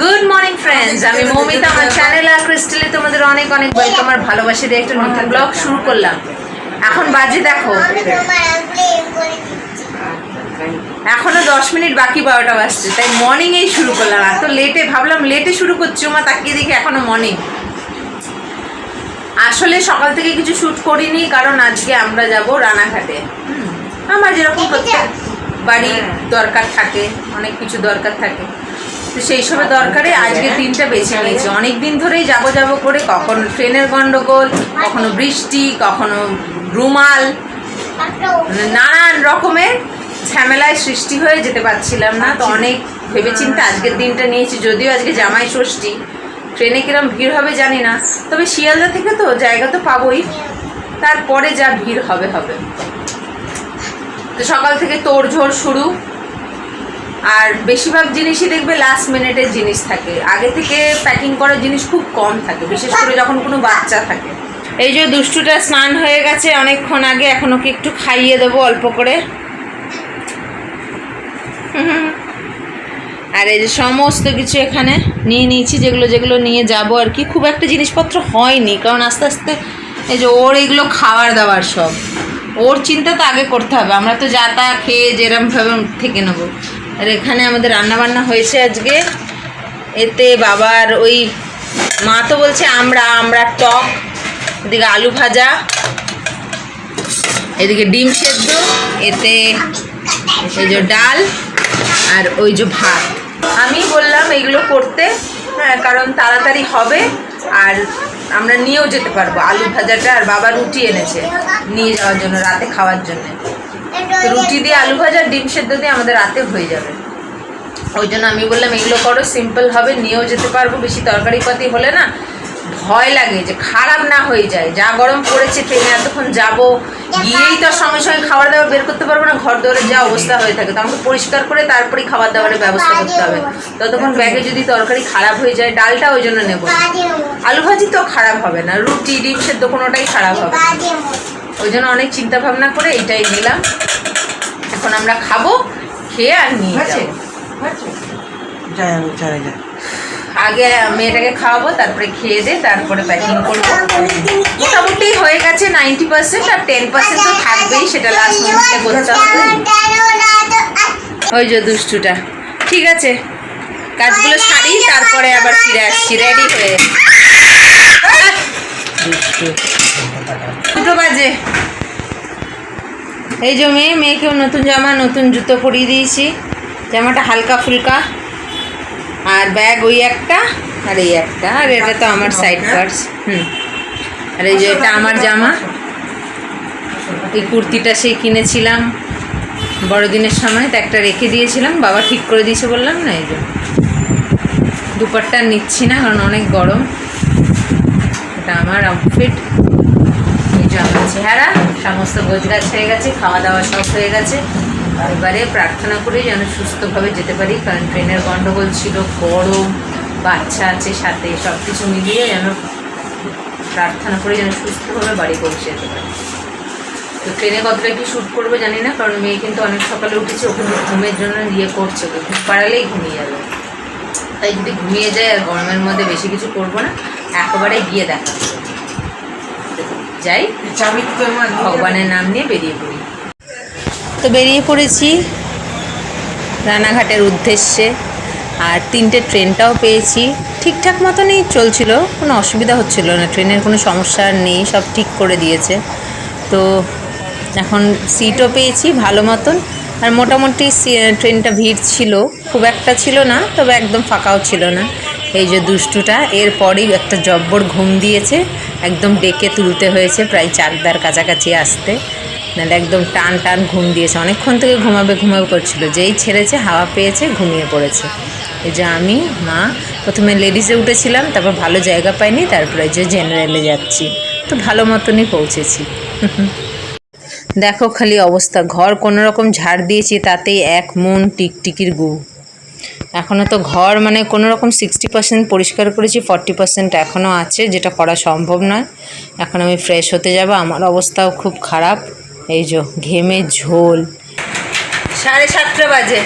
Good morning friends আমি মৌমিতা আমার channel আর ক্রিস্টালে তোমাদের অনেক অনেক ওয়েলকাম আর ভালোবাসি দিয়ে একটা নতুন ব্লগ শুরু করলাম। এখন বাজে দেখো। এখনও দশ মিনিট বাকি বারোটা বাজছে। তাই মর্নিং এই শুরু করলাম। এত লেটে ভাবলাম লেটে শুরু করছি। মা তাকিয়ে দেখি এখনও মর্নিং আসলে সকাল থেকে কিছু শ্যুট করিনি কারণ আজকে আমরা যাব রানাঘাটে। আমার যেরকম প্রত্যেক বাড়ি দরকার থাকে অনেক কিছু দরকার থাকে। তো সেই সবের দরকারে আজকে দিনটা বেছে নিয়েছি। অনেক দিন ধরেই যাব যাব করে কখনো ট্রেনের গন্ডগোল, কখনো বৃষ্টি, কখনো রুমাল, নানান রকমের ঝামেলায় সৃষ্টি হয়ে যেতে পারছিলাম না। তো অনেক ভেবেচিন্তে আজকের দিনটা নিয়েছি, যদিও আজকে জামাই ষষ্ঠী। ট্রেনে কিরম ভিড় হবে জানি না, তবে শিয়ালদা থেকে তো জায়গা তো পাবোই। তারপরে যা ভিড় হবে হবে। তো সকাল থেকে তোড়ঝোড় শুরু। আর বেশিরভাগ জিনিসই দেখবে লাস্ট মিনিটের জিনিস থাকে। আগে থেকে প্যাকিং করার জিনিস খুব কম থাকে, বিশেষ করে যখন কোনো বাচ্চা থাকে। এই যে দুষ্টুটা স্নান হয়ে গেছে, অনেকক্ষণ আগে এখন ওকে একটু খাইয়ে দেবো অল্প করে। আর এই যে সমস্ত কিছু এখানে নিয়ে নিয়েছি, যেগুলো যেগুলো নিয়ে যাব আর কি। খুব একটা জিনিসপত্র হয়নি, কারণ আস্তে আস্তে এই যে ওর এগুলো খাওয়ার দাওয়ার সব। ওর চিন্তা তো আগে করতে হবে, আমরা তো যা তা খেয়ে যেরমভাবে থেকে নেব। আর এখানে আমাদের রান্নাবান্না হয়েছে আজকে। এতে বাবার ওই মা তো বলছে আমরা আমরা টক, এদিকে আলু ভাজা, এদিকে ডিম সেদ্ধ, এতে এই যে ডাল আর ওই যে ভাত। আমি বললাম এগুলো করতে হ্যাঁ কারণ তাড়াতাড়ি হবে আর আমরা নিয়েও যেতে পারব। আলু ভাজাটা আর বাবা রুটি এনেছে নিয়ে যাওয়ার জন্য, রাতে খাওয়ার জন্য। রুটি দিয়ে আলু ভাজা ডিম সেদ্ধ দিয়ে আমাদের রাতে হয়ে যাবে। ওই জন্য আমি বললাম এগুলো করো সিম্পল হবে নিয়েও যেতে পারব বেশি তরকারি পাতি হলে না ভয় লাগে যে খারাপ না হয়ে যায়। যা গরম পড়েছে ট্রেনে এতক্ষণ যাব গিয়েই তো সঙ্গে সঙ্গে খাবার দাবার বের করতে পারব না ঘর দৌড়ে যা অবস্থা হয়ে থাকে। তো আমাকে পরিষ্কার করে তারপরেই খাবার দাবারের ব্যবস্থা করতে হবে। ততক্ষণ ব্যাগে যদি তরকারি খারাপ হয়ে যায় ডালটা ওই জন্য নেব। আলু ভাজি তো খারাপ হবে না রুটি ডিম সেদ্ধ কোনোটাই খারাপ হবে। ওই জন্য অনেক চিন্তা ভাবনা করে এইটাই নিলাম। এখন আমরা খাব খেয়ে আর নিয়ে যাব। যাই আমি চলে যাই আগে মেয়েটাকে খাওয়াবো তারপরে খেয়ে দে তারপরে প্যাকিং করব। মোটামুটি হয়ে গেছে নাইনটি পার্সেন্ট আর টেন পার্সেন্ট তো থাকবেই সেটা লাস্ট মুহূর্তে করতে হবে। ওই যে দুষ্টুটা। ঠিক আছে কাজগুলো সারি তারপরে আবার ফিরে আসছি। রেডি হয়ে। দুটো বাজে। এই যে মেয়ে মেয়েকেও নতুন জামা নতুন জুতো পরিয়ে দিয়েছি। জামাটা হালকা ফুলকা। আর ব্যাগ ওই একটা আর এই একটা। আর এটা তো আমার সাইড পার্স হুম। আর এই যে এটা আমার জামা। এই কুর্তিটা সেই কিনেছিলাম বড়দিনের সময় তো একটা রেখে দিয়েছিলাম। বাবা ঠিক করে দিয়েছে বললাম না এই যে। দুপাট্টা নিচ্ছি না কারণ অনেক গরম। এটা আমার আউটফিট আমার চেহারা, সমস্ত গোজগাছ হয়ে গেছে খাওয়া দাওয়া সব হয়ে গেছে। এবারে প্রার্থনা করি যেন সুস্থভাবে যেতে পারি, কারণ ট্রেনের গন্ডগোল ছিল, গরম, বাচ্চা আছে সাথে সব কিছু মিলিয়ে যেন প্রার্থনা করি যেন সুস্থভাবে বাড়ি পৌঁছে যেতে পারি। তো ট্রেনে কতটা কি শ্যুট করব জানি না, কারণ মেয়ে কিন্তু অনেক সকালে উঠেছে, ওকে ঘুমের জন্য ইয়ে করছে ঘুম পাড়ালেই ঘুমিয়ে যাবে। তাই যদি ঘুমিয়ে যায় আর গরমের মধ্যে বেশি কিছু করব না, একেবারে গিয়ে দেখা। যাই ভগবানের নাম নিয়ে বেরিয়ে পড়ি। তো বেরিয়ে পড়েছি রানাঘাটের উদ্দেশ্যে, আর তিনটে ট্রেনটাও পেয়েছি। ঠিকঠাক মতনই চলছিল, কোনো অসুবিধা হচ্ছিল না, ট্রেনের কোনো সমস্যা নেই, সব ঠিক করে দিয়েছে। তো এখন সিটও পেয়েছি ভালো মতন, আর মোটামুটি ট্রেনটা ভিড় ছিল, খুব একটা ছিল না, তবে একদম ফাঁকাও ছিল না। এই যে দুষ্টুটা, এরপরেই একটা জব্বর ঘুম দিয়েছে, একদম ডেকে তুলতে হয়েছে প্রায় চাকদার কাছাকাছি আসতে। নাহলে একদম টান টান ঘুম দিয়েছে। অনেকক্ষণ থেকে ঘুমাবে ঘুমাবে করছিল। যেই ছেড়েছে, হাওয়া পেয়েছে, ঘুমিয়ে পড়েছে। এই যে আমি, মা, প্রথমে লেডিসে উঠেছিলাম, তারপর ভালো জায়গা পাইনি, তারপরে যে জেনারেলে যাচ্ছি। তো ভালো মতনই পৌঁছেছি। দেখো খালি অবস্থা। ঘর কোনো রকম ঝাড় দিয়েছি, তাতেই এক মন টিকটিকির গু। এখনও তো ঘর মানে কোনো রকম সিক্সটি পার্সেন্ট পরিষ্কার করেছি ফর্টি পার্সেন্ট এখনও আছে, যেটা করা সম্ভব নয়। এখন আমি ফ্রেশ হতে যাব, আমার অবস্থাও খুব খারাপ। এই যে ঘেমে ঝোল। সাড়ে সাতটা বাজে।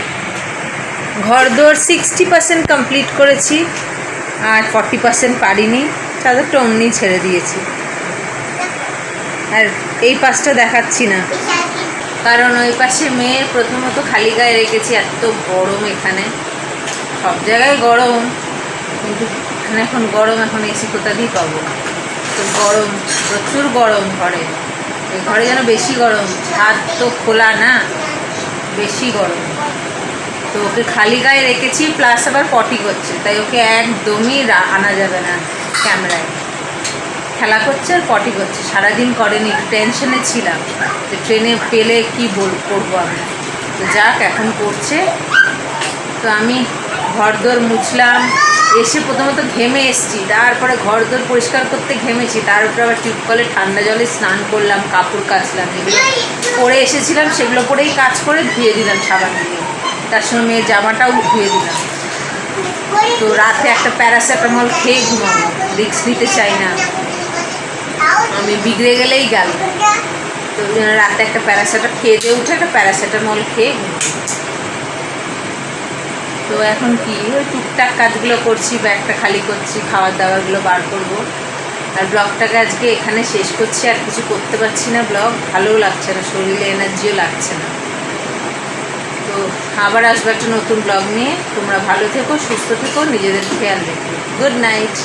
ঘর দোর সিক্সটি পার্সেন্ট কমপ্লিট করেছি, আর ফর্টি পার্সেন্ট পারিনি। চাদরটা অমনি ছেড়ে দিয়েছি। আর এই পাশটা দেখাচ্ছি না। কারণ ওই পাশে মেয়ের প্রথমত খালি গায়ে রেখেছি, এত গরম এখানে। সব জায়গায় গরম, কিন্তু এখানে এখন গরম, এখন এসি কোথা দিয়ে পাবো? তো গরম, প্রচুর গরম ঘরে। ঘরে যেন বেশি গরম, ছাদ তো খোলা না, বেশি গরম। তো ওকে খালি গায়ে রেখেছি প্লাস আবার পটি করছে। তাই ওকে একদমই আনা যাবে না ক্যামেরায়। খেলা করছে আর পটি করছে। সারাদিন করেনি টেনশনে ছিলাম যে ট্রেনে পেলে কি বল, করব আমি। তো যাক, এখন করছে। তো আমি ঘরদোর মুছলাম, এসে প্রথমত ঘেমে এসছি, তারপরে ঘরদোর পরিষ্কার করতে ঘেমেছি, তার উপরে আবার টিউবকলে ঠান্ডা জলে স্নান করলাম, কাপড় কাচলাম, এগুলো পরে এসেছিলাম, সেগুলো পরেই কাজ করে ধুয়ে দিলাম সাবান দিয়ে। তার সঙ্গে মেয়ের জামাটাও ধুয়ে দিলাম। তো রাতে একটা প্যারাসিটামল খেয়ে ঘুমাবো রিক্স নিতে চাই না। আমি বিগড়ে গেলেই গেল। তো রাতে একটা প্যারাসিটা খেয়ে দিয়ে উঠে একটা প্যারাসিটামল খেয়ে ঘুমাবো। তো এখন কি? ওই টুকটাক কাজগুলো করছি, ব্যাগটা খালি করছি খাবার দাবারগুলো বার করব। আর ব্লগটাকে আজকে এখানে শেষ করছি, আর কিছু করতে পারছি না ব্লগ। ভালোও লাগছে না, শরীরে এনার্জিও লাগছে না। তো আবার আসব একটা নতুন ব্লগ নিয়ে। তোমরা ভালো থেকো, সুস্থ থেকো, নিজেদের খেয়াল রেখো। Good night!